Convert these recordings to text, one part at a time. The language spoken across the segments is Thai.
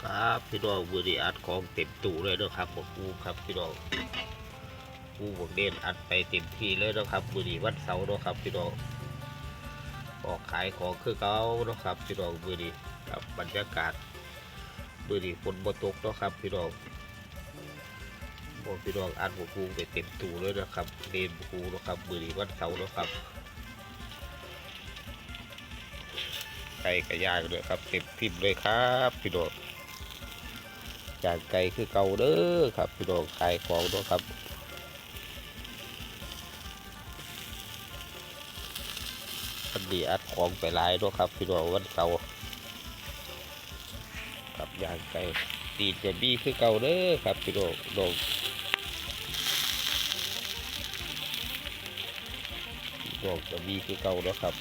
ครับพี่น้องมือนี้อัดของเต็มตู้เลยนะครับบอกกูครับพี่น้องกูบอกเด่นอัดไปเต็มที่เลยนะครับมือนี้วันเสาร์นะครับพี่น้องออกขายของคือเก่านะครับพี่น้องมือนี้ครับบรรยากาศมือนี้ฝนบ่ตกนะครับพี่น้องบอกพี่น้องอัดบอกกูไปเต็มตู้เลยนะครับเด่นบอกกูนะครับมือนี้วันเสาร์นะครับไก่กระยางด้วยครับเต็มทิมเลยครับพี่น้อง ยางไก่คือเก่าเด้อครับพี่น้องขายของเนาะครับวันนี้อัดของไปหลายเนาะครับพี่น้องวันเสาร์ครับย่างไก่ตีนจะบี้คือเก่าเด้อครับพี่น้องน้องน้องจะบี้คือเก่าเนาะครับ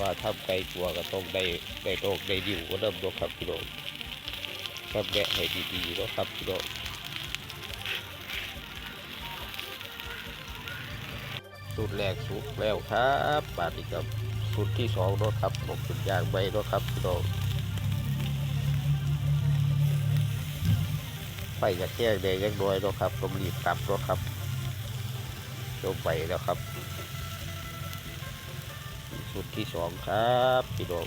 ว่าทำไก่ตัวก็ต้องได้ได้โรคได้ดิวก็เริ่มเนาะครับพี่น้องครับแวะให้ดีๆเนาะครับพี่น้องสูตรแรกสุกแล้วครับบาดนี้กับสูตรที่สองเนะครับผมเป็นยางใบเนะครับพี่น้องไฟจะแก้งแดงยังน้อยเนะครับต้องรีบตับเนะครับลงไปแล้วครับ สุดที่สองครับพี่น้อง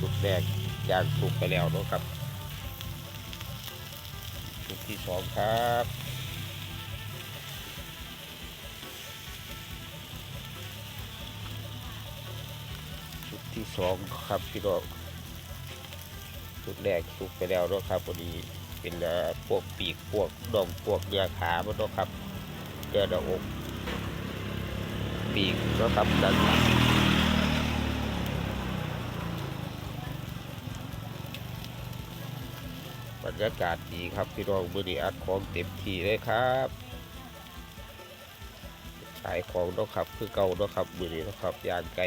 สุดแรกยางสุกไปแล้วนะครับสุดที่สองครับสุดที่สองครับพี่น้องสุดแรกสุกไปแล้วนะครับวันนี้เป็นพวกปีกพวกดองพวกเนื้อขามันนะครับเนื้อหน้าอก ปีกก็ทำด้านหลังบรรยากาศดีครับพี่น้องมือนี้อัดของเต็มที่เลยครับขายของเนาะครับคือเก่าเนาะครับมือนี้เนาะครับยานไก่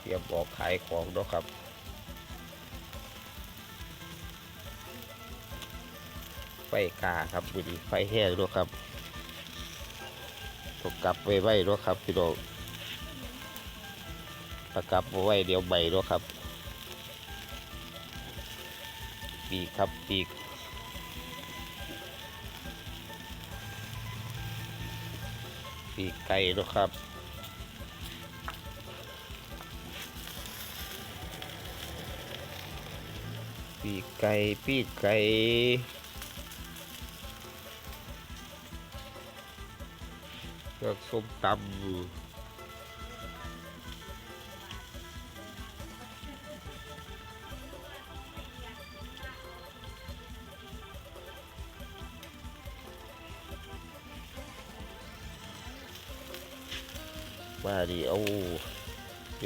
เตรียมออกขายของเนาะครับไฟกาครับมือนี้ไฟแห้งเนาะครับ ตกกลับไว้ไว้เนาะครับพี่น้องตะกลับไว้เดี๋ยวใบเนาะครับ ปีกครับปีกปีกไก่เนาะครับปีกไก่ปีกไก่ เครื่องส้มตำมาดิเอา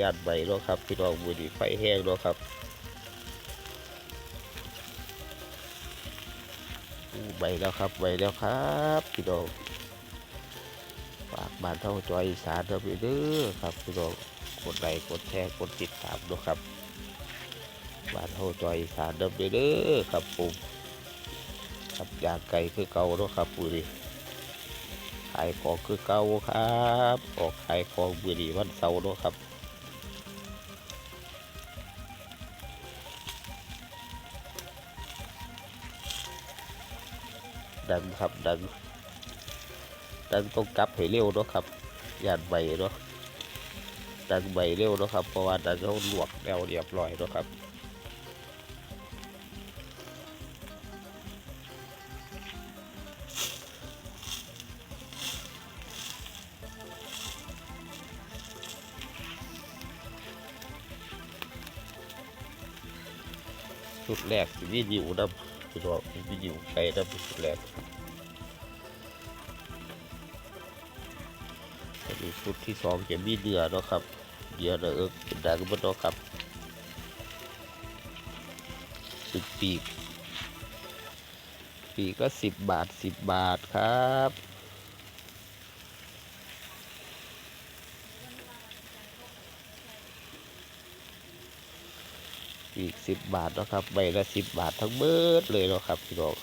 ยาดใบเนาะครับพี่น้องมือดีไฟแห้งเนาะครับใบแล้วครับใบแล้วครับพี่น้อง บ้านเท่าจอยอีสานเราไปเด้อครับพี่น้องกดไลค์กดแชร์กดติดตามด้วยครับบ้านเท่าจอยอีสานเราไปเด้อครับผมครับอยากไก่คือเก่าเนาะครับปุรีขายของคือเก่าครับออกขายของบุรีวันเสาร์เนาะครับดังครับดัง ดังต้องกลับให้เร็วเนาะครับยานใบเนาะดังใบเร็วเนาะครับเพราะว่าดังเขาลวกแล้วเรียบร้อยเนาะครับสุดแรกสิวิดิวนะพี่น้องวิดิวไกลนะสุดแรก นี่ชุดที่สองจะมีเดือเนาะครับ เดือเนาะเออเป็นดังมันเนาะครับสิบปีก ปีกก็สิบบาทสิบบาทครับปีกสิบบาทเนาะครับใบละสิบบาททั้งเบิดเลยเนาะครับพี่น้อง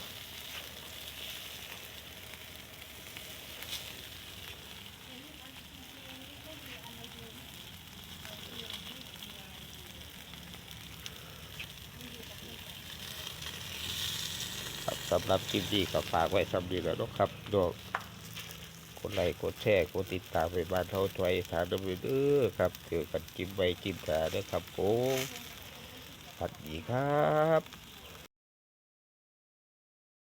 สำหรับคลิปนี้ก็ฝากไว้สำนีแล้วนะครับดอกกดไลค์กดแชร์กดติดตามไปบ้านเท่าถอยฐานดำเนินเด้อครับเจอกันจิ้มใบจิ้มกาเด้อครับผมสวัสดีครับ